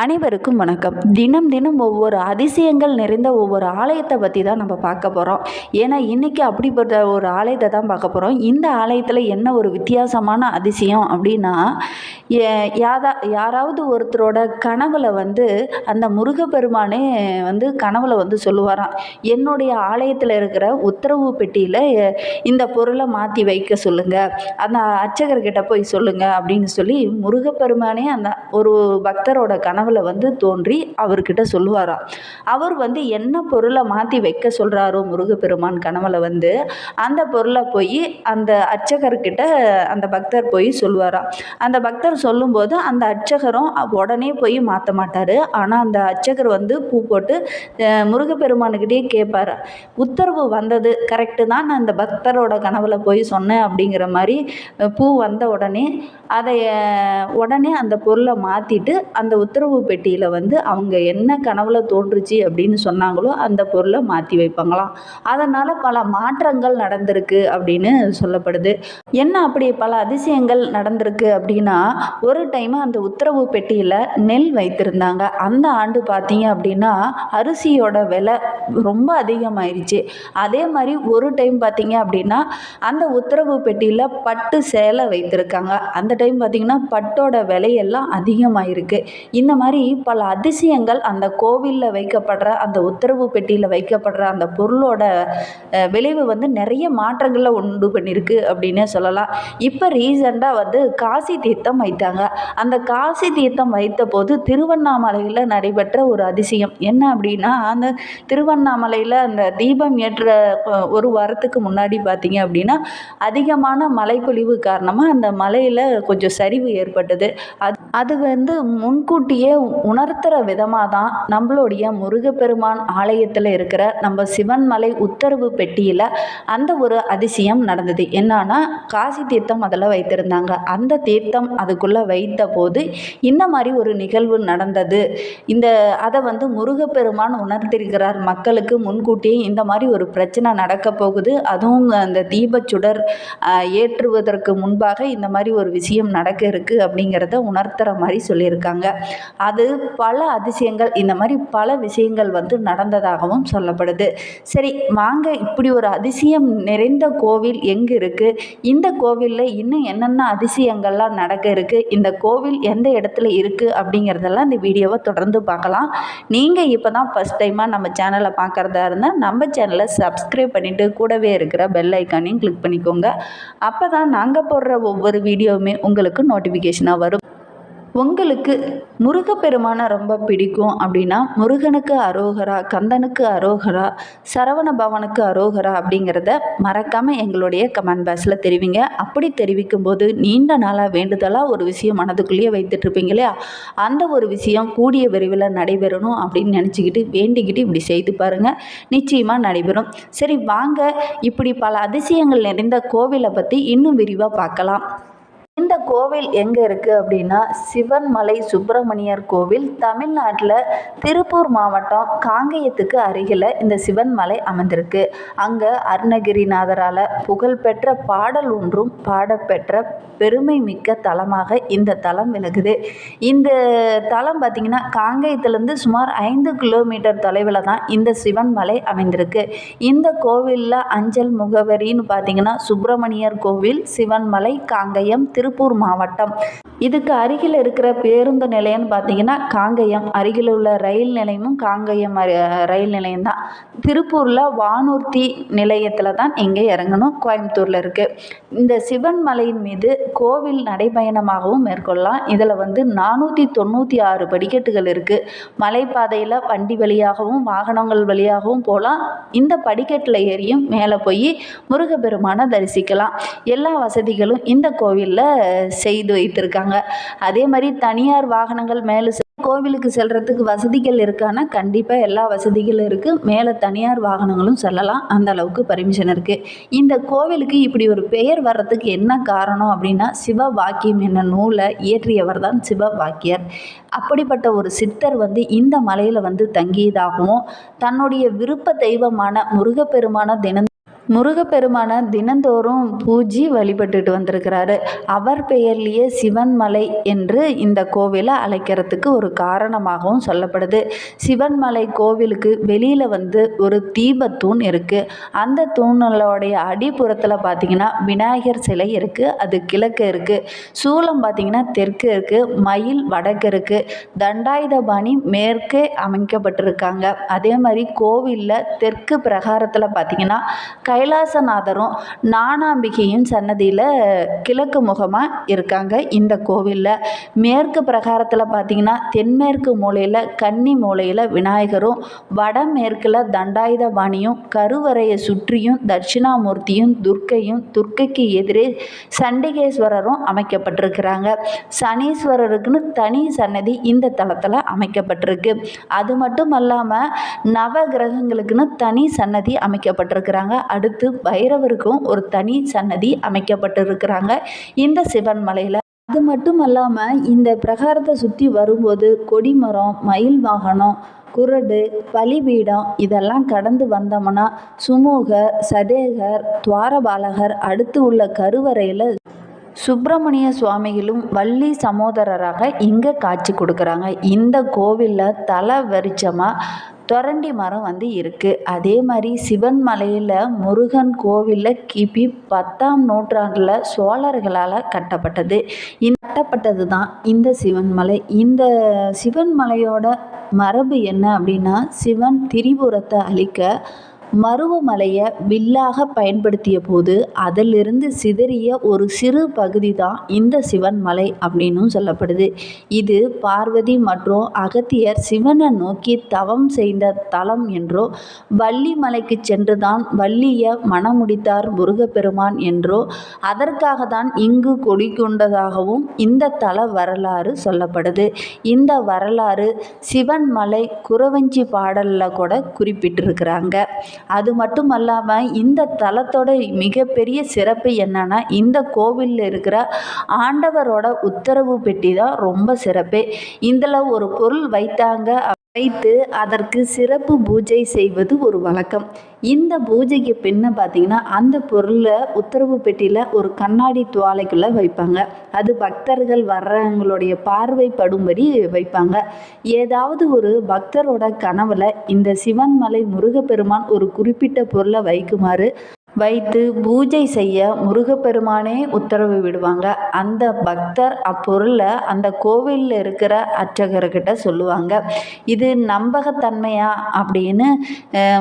அனைவருக்கும் வணக்கம். தினம் தினம் ஒவ்வொரு அதிசயங்கள் நிறைந்த ஒவ்வொரு ஆலயத்தை பற்றி தான் நம்ம பார்க்க போகிறோம் ஏன்னா இன்றைக்கி அப்படிப்பட்ட ஒரு ஆலயத்தை தான் பார்க்க போகிறோம் இந்த ஆலயத்தில் என்ன ஒரு வித்தியாசமான அதிசயம் அப்படின்னா ஏ- யாதா யாராவது ஒருத்தரோட கனவுல வந்து அந்த முருகப்பெருமானே வந்து கனவுல வந்து சொல்லுவாராம் என்னுடைய ஆலயத்தில் இருக்கிற உத்தரவு பெட்டியில் இந்த பொருளை மாற்றி வைக்க சொல்லுங்கள் அந்த அர்ச்சகர்கிட்ட போய் சொல்லுங்கள் அப்படின்னு சொல்லி முருகப்பெருமானே அந்த ஒரு பக்தரோட கனவு கனவில் வந்து தோன்றி அவர்கிட்ட சொல்லுவாராம் அவர் வந்து என்ன பொருளை மாற்றி வைக்க சொல்கிறாரோ முருகப்பெருமான் கனவில் வந்து அந்த பொருளை போய் அந்த அர்ச்சகர்கிட்ட அந்த பக்தர் போய் சொல்லுவாராம் அந்த பக்தர் சொல்லும்போது அந்த அர்ச்சகரும் உடனே போய் மாற்ற மாட்டார். ஆனால் அந்த அர்ச்சகர் வந்து பூ போட்டு முருகப்பெருமானுக்கிட்டே கேட்பாரு உத்தரவு வந்தது கரெக்டு தான் நான் அந்த பக்தரோட கனவில் போய் சொன்னேன் அப்படிங்கிற மாதிரி பூ வந்த உடனே அதை உடனே அந்த பொருளை மாற்றிட்டு அந்த உத்தரவு பெட்டியில் வந்து அவங்க என்ன கனவுல தோன்றுச்சு அப்படின்னு சொன்னாங்களோ அந்த பொருளை மாற்றி வைப்பாங்களாம். அதனால் பல மாற்றங்கள் நடந்திருக்கு அப்படின்னு சொல்லப்படுது. என்ன அப்படி பல அதிசயங்கள் நடந்திருக்கு அப்படின்னா ஒரு டைம் அந்த உத்தரவு பெட்டியில் நெல் வைத்திருந்தாங்க. அந்த ஆண்டு பார்த்தீங்க அப்படின்னா அரிசியோட விலை ரொம்ப அதிகமாயிருச்சு. அதே மாதிரி ஒரு டைம் பார்த்தீங்க அப்படின்னா அந்த உத்தரவு பெட்டியில் பட்டு சேலை வைத்திருக்காங்க. அந்த டைம் பார்த்தீங்கன்னா பட்டோட விலையெல்லாம் அதிகமாயிருக்கு. இந்த மாதிரி பல அதிசயங்கள் அந்த கோவிலில் வைக்கப்படுற அந்த உத்தரவு பெட்டியில் வைக்கப்படுற அந்த பொருளோட விளைவு வந்து நிறைய மாற்றங்களை உண்டு பண்ணியிருக்கு அப்படின்னே சொல்லலாம். இப்போ ரீசெண்டாக வந்து காசி தீர்த்தம் வைத்தாங்க. அந்த காசி தீர்த்தம் வைத்த போது திருவண்ணாமலையில் நடைபெற்ற ஒரு அதிசயம். என்ன அப்படின்னா அந்த திருவண்ணாமலையில் அந்த தீபம் ஏற்ற ஒரு வாரத்துக்கு முன்னாடி பார்த்தீங்க அப்படின்னா அதிகமான மழைப்பொழிவு காரணமாக அந்த மலையில் கொஞ்சம் சரிவு ஏற்பட்டது. அது அது வந்து முன்கூட்டியே உணர்த்துற விதமாக தான் நம்மளுடைய முருகப்பெருமான் ஆலயத்தில் இருக்கிற நம்ம சிவன் மலை உத்தரவு பெட்டியில் அந்த ஒரு அதிசயம் நடந்தது. என்னன்னா காசி தீர்த்தம் அதில் வைத்திருந்தாங்க. அந்த தீர்த்தம் அதுக்குள்ளே வைத்த போது இந்த மாதிரி ஒரு நிகழ்வு நடந்தது. இந்த அதை வந்து முருகப்பெருமான் உணர்த்திருக்கிறார். மக்களுக்கு முன்கூட்டியே இந்த மாதிரி ஒரு பிரச்சனை நடக்க போகுது. அதுவும் அந்த தீபச்சுடர் ஏற்றுவதற்கு முன்பாக இந்த மாதிரி ஒரு விஷயம் நடக்க இருக்குது அப்படிங்கிறத உணர்த்துற மாதிரி சொல்லியிருக்காங்க. அது பல அதிசயங்கள் இந்த மாதிரி பல விஷயங்கள் வந்து நடந்ததாகவும் சொல்லப்படுது. சரி வாங்க இப்படி ஒரு அதிசயம் நிறைந்த கோவில் எங்கே இருக்குது இந்த கோவிலில் இன்னும் என்னென்ன அதிசயங்கள்லாம் நடக்க இருக்குது இந்த கோவில் எந்த இடத்துல இருக்குது அப்படிங்கிறதெல்லாம் இந்த வீடியோவை தொடர்ந்து பார்க்கலாம். நீங்கள் இப்போ தான் ஃபஸ்ட் டைமாக நம்ம சேனலை பார்க்குறதா இருந்தால் நம்ம சேனலை சப்ஸ்கிரைப் பண்ணிவிட்டு கூடவே இருக்கிற பெல் ஐக்கானையும் கிளிக் பண்ணிக்கோங்க. அப்போ தான் நாங்கள் போடுற ஒவ்வொரு வீடியோவுமே உங்களுக்கு நோட்டிஃபிகேஷனாக வரும். உங்களுக்கு முருகப்பெருமானை ரொம்ப பிடிக்கும் அப்படின்னா முருகனுக்கு அரோகரா கந்தனுக்கு அரோகரா சரவண பவனுக்கு அரோகரா அப்படிங்கிறத மறக்காமல் எங்களுடைய கமெண்ட் பாக்ஸில் தெரிவிங்க. அப்படி தெரிவிக்கும் போது நீண்ட நாளாக வேண்டுதலாக ஒரு விஷயம் மனதுக்குள்ளேயே வைத்துட்ருப்பீங்க இல்லையா? அந்த ஒரு விஷயம் கூடிய விரைவில் நடைபெறணும் அப்படின்னு நினச்சிக்கிட்டு வேண்டிக்கிட்டு இப்படி செய்து பாருங்கள் நிச்சயமாக நடைபெறும். சரி வாங்க. இப்படி பல அதிசயங்கள் நிறைந்த கோவிலை பற்றி இன்னும் விரிவாக பார்க்கலாம். இந்த கோவில் எங்கே இருக்குது அப்படின்னா சிவன்மலை சுப்பிரமணியர் கோவில் தமிழ்நாட்டில் திருப்பூர் மாவட்டம் காங்கேயத்துக்கு அருகில் இந்த சிவன்மலை அமைந்திருக்கு. அங்கே அருணகிரிநாதரால் புகழ்பெற்ற பாடல் ஒன்றும் பாடப்பெற்ற பெருமை மிக்க தலமாக இந்த தலம் விலகுது இந்த தலம் பார்த்திங்கன்னா காங்கேயத்துலேருந்து சுமார் ஐந்து கிலோமீட்டர் தொலைவில் தான் இந்த சிவன்மலை அமைந்திருக்கு. இந்த கோவிலில் அஞ்சல் முகவரின்னு பார்த்தீங்கன்னா சுப்பிரமணியர் கோவில் சிவன்மலை காங்கயம் திருப்பூர் மாவட்டம். இதுக்கு அருகில் இருக்கிற பேருந்து நிலையம்னு பார்த்தீங்கன்னா காங்கயம். அருகில் உள்ள ரயில் நிலையமும் காங்கயம் ரயில் நிலையம் தான். திருப்பூரில் வானூர்த்தி நிலையத்தில் தான் இங்கே இறங்கணும். கோயம்புத்தூரில் இருக்குது இந்த சிவன் மலையின் மீது கோவில் நடைபயணமாகவும் மேற்கொள்ளலாம். இதில் வந்து நானூற்றி தொண்ணூற்றி ஆறு படிக்கட்டுகள் இருக்குது மலைப்பாதையில் வண்டி வழியாகவும் வாகனங்கள் வழியாகவும் போகலாம். இந்த படிக்கட்டில் ஏறியும் மேலே போய் முருகப்பெருமானை தரிசிக்கலாம். எல்லா வசதிகளும் இந்த கோவிலில் செய்து வைத்திருக்காங்க. அதே மாதிரி தனியார் வாகனங்கள் மேலே கோவிலுக்கு செல்றதுக்கு வசதிகள் இருக்கான்னா கண்டிப்பாக எல்லா வசதிகளும் இருக்குது மேலே தனியார் வாகனங்களும் செல்லலாம். அந்த அளவுக்கு பர்மிஷன் இருக்குது இந்த கோவிலுக்கு இப்படி ஒரு பெயர் வர்றதுக்கு என்ன காரணம் அப்படின்னா சிவ வாக்கியம் என்ன நூலை இயற்றியவர் தான் சிவ வாக்கியர். அப்படிப்பட்ட ஒரு சித்தர் வந்து இந்த மலையில் வந்து தங்கியதாகவும் தன்னுடைய விருப்ப தெய்வமான முருகப்பெருமான தினம் முருகப்பெருமானை தினந்தோறும் பூஜி வழிபட்டுட்டு வந்திருக்கிறாரு. அவர் பெயர்லேயே சிவன் மலை என்று இந்த கோவிலை அழைக்கிறதுக்கு ஒரு காரணமாகவும் சொல்லப்படுது. சிவன்மலை கோவிலுக்கு வெளியில் வந்து ஒரு தீபத்தூண் இருக்குது அந்த தூணலோடைய அடிப்புறத்தில் பார்த்தீங்கன்னா விநாயகர் சிலை இருக்குது அது கிழக்கு இருக்குது சூளம் பார்த்தீங்கன்னா தெற்கு இருக்குது மயில் வடக்கு இருக்குது தண்டாயுதபாணி மேற்கே அமைக்கப்பட்டிருக்காங்க. அதே மாதிரி கோவிலில் தெற்கு பிரகாரத்தில் பார்த்தீங்கன்னா கைலாசநாதரும் நானாம்பிகையும் சன்னதியில் கிழக்கு முகமாக இருக்காங்க இந்த கோவிலில். மேற்கு பிரகாரத்தில் பார்த்தீங்கன்னா தென்மேற்கு மூலையில் கன்னி மூலையில் விநாயகரும் வடமேற்கில் தண்டாயுதபாணியும் கருவறையை சுற்றியும் தட்சிணாமூர்த்தியும் துர்க்கையும் துர்க்கைக்கு எதிரே சண்டிகேஸ்வரரும் அமைக்கப்பட்டிருக்கிறாங்க. சனீஸ்வரருக்குன்னு தனி சன்னதி இந்த தளத்தில் அமைக்கப்பட்டிருக்கு. அது மட்டும் அல்லாமல் நவ கிரகங்களுக்குன்னு தனி சன்னதி அமைக்கப்பட்டிருக்கிறாங்க. அடுத்து பைரவருக்கும் ஒரு தனி சன்னதி அமைக்கப்பட்டிருக்கிறாங்க. இந்த சிவன் மலையில். அது மட்டும் அல்லாமல் இந்த பிரகாரத்தை சுற்றி வரும்போது கொடிமரம் மயில் வாகனம் குரடு பலிபீடம் இதெல்லாம் கடந்து வந்தோம்னா சுமூகர் சதேகர் துவாரபாலகர் அடுத்து உள்ள கருவறையில் சுப்பிரமணிய சுவாமிகளும் வள்ளி சமோதரராக இங்கே காட்சி கொடுக்குறாங்க. இந்த கோவிலில் தலை வரிச்சமாக தொரண்டி மரம் வந்து இருக்குது அதே மாதிரி சிவன் மலையில் முருகன் கோவிலில் கிபி பத்தாம் நூற்றாண்டில் சோழர்களால் கட்டப்பட்டது. கட்டப்பட்டது தான் இந்த சிவன் மலை. இந்த சிவன் மலையோட மரபு என்ன அப்படின்னா சிவன் திரிபுரத்தை அழிக்க மருவமலையை வில்லாக பயன்படுத்திய போது அதிலிருந்து சிதறிய ஒரு சிறு பகுதி தான் இந்த சிவன் மலை அப்படின்னும் சொல்லப்படுது. இது பார்வதி மற்றும் அகத்தியர் சிவனை நோக்கி தவம் செய்த தலம் என்றோ வள்ளி மலைக்கு சென்று தான் வள்ளியை மணமுடித்தார் முருகப்பெருமான் என்றோ அதற்காக தான் இங்கு கொடி கொண்டதாகவும் இந்த தல வரலாறு சொல்லப்படுது. இந்த வரலாறு சிவன் மலை குறவஞ்சி பாடலில் கூட குறிப்பிட்டிருக்கிறாங்க. அது மட்டும் அல்லாமல் இந்த தலத்தோட மிகப்பெரிய சிறப்பு என்னென்னா இந்த கோவிலில் இருக்கிற ஆண்டவரோட உத்தரவு பெட்டி தான் ரொம்ப சிறப்பு. இதில் ஒரு பொருள் வைத்தாங்க வைத்து அதற்கு சிறப்பு பூஜை செய்வது ஒரு வழக்கம். இந்த பூஜைக்கு பின்ன பார்த்தீங்கன்னா அந்த பொருளை உத்தரவு பெட்டியில் ஒரு கண்ணாடி துவாலைக்குள்ளே வைப்பாங்க. அது பக்தர்கள் வர்றவங்களுடைய பார்வைப்படும்படி வைப்பாங்க. ஏதாவது ஒரு பக்தரோட கனவில் இந்த சிவன்மலை முருகப்பெருமான் ஒரு குறிப்பிட்ட பொருளை வைக்குமாறு வைத்து பூஜை செய்ய முருகப்பெருமானே உத்தரவு விடுவாங்க. அந்த பக்தர் அப்பொருளை அந்த கோவிலில் இருக்கிற அர்ச்சகர்கிட்ட சொல்லுவாங்க. இது நம்பகத்தன்மையா? அப்படின்னு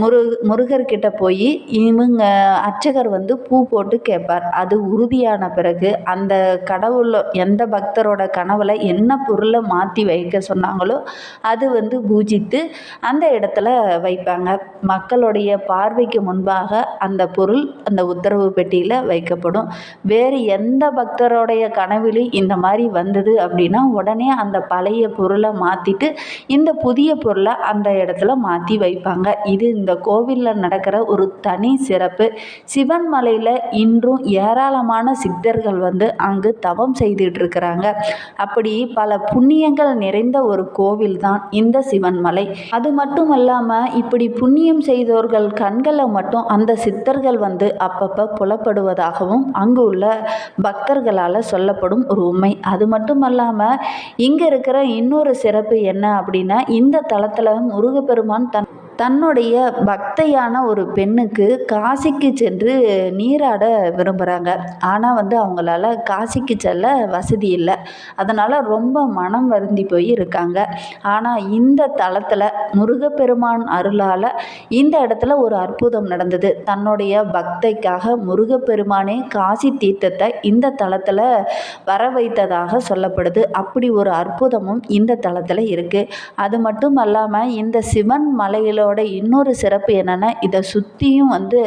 முரு முருகர்கிட்ட போய் இவங்க அர்ச்சகர் வந்து பூ போட்டு கேட்பார் அது உறுதியான பிறகு அந்த கடவுள் எந்த பக்தரோட கனவில் என்ன பொருளை மாற்றி வைக்க சொன்னாங்களோ அது வந்து பூஜித்து அந்த இடத்துல வைப்பாங்க. மக்களுடைய பார்வைக்கு முன்பாக அந்த பொருள் பொருள் அந்த உத்தரவு பெட்டியில் வைக்கப்படும். வேறு எந்த பக்தருடைய கனவிலும் இந்த மாதிரி வந்தது அப்படின்னா உடனே அந்த பழைய பொருளை மாற்றிட்டு இந்த புதிய பொருளை அந்த இடத்துல மாற்றி வைப்பாங்க. இது இந்த கோவிலில் நடக்கிற ஒரு தனி சிறப்பு. சிவன் மலையில் இன்றும் ஏராளமான சித்தர்கள் வந்து அங்கு தவம் செய்துட்டு இருக்கிறாங்க அப்படி பல புண்ணியங்கள் நிறைந்த ஒரு கோவில் தான் இந்த சிவன் மலை. அது மட்டும் இல்லாமல் இப்படி புண்ணியம் செய்தோர்கள் கண்களை மட்டும் அந்த சித்தர்கள் வந்து அப்பப்போ புலப்படுவதாகவும் அங்கு உள்ள பக்தர்களால் சொல்லப்படும் ஒரு உண்மை. அது மட்டும் அல்லாமல் இங்கே இருக்கிற இன்னொரு சிறப்பு என்ன அப்படின்னா இந்த தளத்தில் முருகப்பெருமான் தன் தன்னுடைய பக்தையான ஒரு பெண்ணுக்கு காசிக்கு சென்று நீராட விரும்புகிறாங்க ஆனால் வந்து அவங்களால காசிக்கு செல்ல வசதி இல்லை. அதனால் ரொம்ப மனம் வருந்தி போய் இருக்காங்க. ஆனால் இந்த தளத்தில் முருகப்பெருமான் அருளால் இந்த இடத்துல ஒரு அற்புதம் நடந்தது. தன்னுடைய பக்தைக்காக முருகப்பெருமானே காசி தீர்த்தத்தை இந்த தளத்தில் வர வைத்ததாக சொல்லப்படுது. அப்படி ஒரு அற்புதமும் இந்த தளத்தில் இருக்குது அது மட்டும் அல்லாமல் இந்த சிவன் இதோட இன்னொரு சிறப்பு என்னென்னா இதை சுற்றியும் வந்து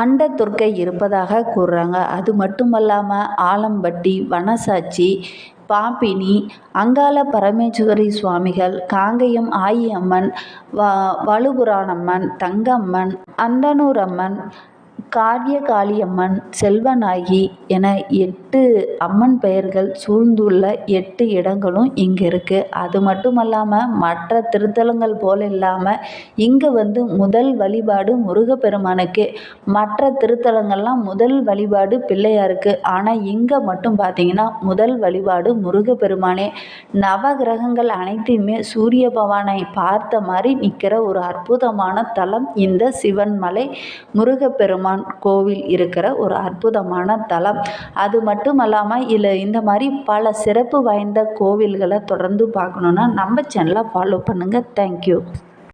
அண்டத்துர்க்கை இருப்பதாக கூறுறாங்க. அது மட்டுமல்லாமல் ஆலம்பட்டி வனசாட்சி பாம்பினி அங்காள பரமேஸ்வரி சுவாமிகள் காங்கயம் ஆயி அம்மன் வ வலுபுராணம்மன் தங்கம்மன் அந்தனூர் அம்மன் காரியகாளியம்மன் செல்வநாயகி என எட்டு அம்மன் பெயர்கள் சூழ்ந்துள்ள எட்டு இடங்களும் இங்கே இருக்குது அது மட்டும் அல்லாமல் மற்ற திருத்தலங்கள் போல் இல்லாமல் இங்கே வந்து முதல் வழிபாடு முருகப்பெருமானுக்கு. மற்ற திருத்தலங்கள்லாம் முதல் வழிபாடு பிள்ளையாருக்கு. ஆனால் இங்கே மட்டும் பார்த்தீங்கன்னா முதல் வழிபாடு முருகப்பெருமானே. நவகிரகங்கள் அனைத்தையுமே சூரிய பவானை பார்த்த மாதிரி நிற்கிற ஒரு அற்புதமான தலம் இந்த சிவன்மலை முருகப்பெருமான் கோவில் இருக்கிற ஒரு அற்புதமான தலம். அது மட்டும் இல்லாமல் இல்லை இந்த மாதிரி பல சிறப்பு வாய்ந்த கோவில்களை தொடர்ந்து பார்க்கணுன்னா நம்ம சேனலை ஃபாலோ பண்ணுங்கள் தேங்க்யூ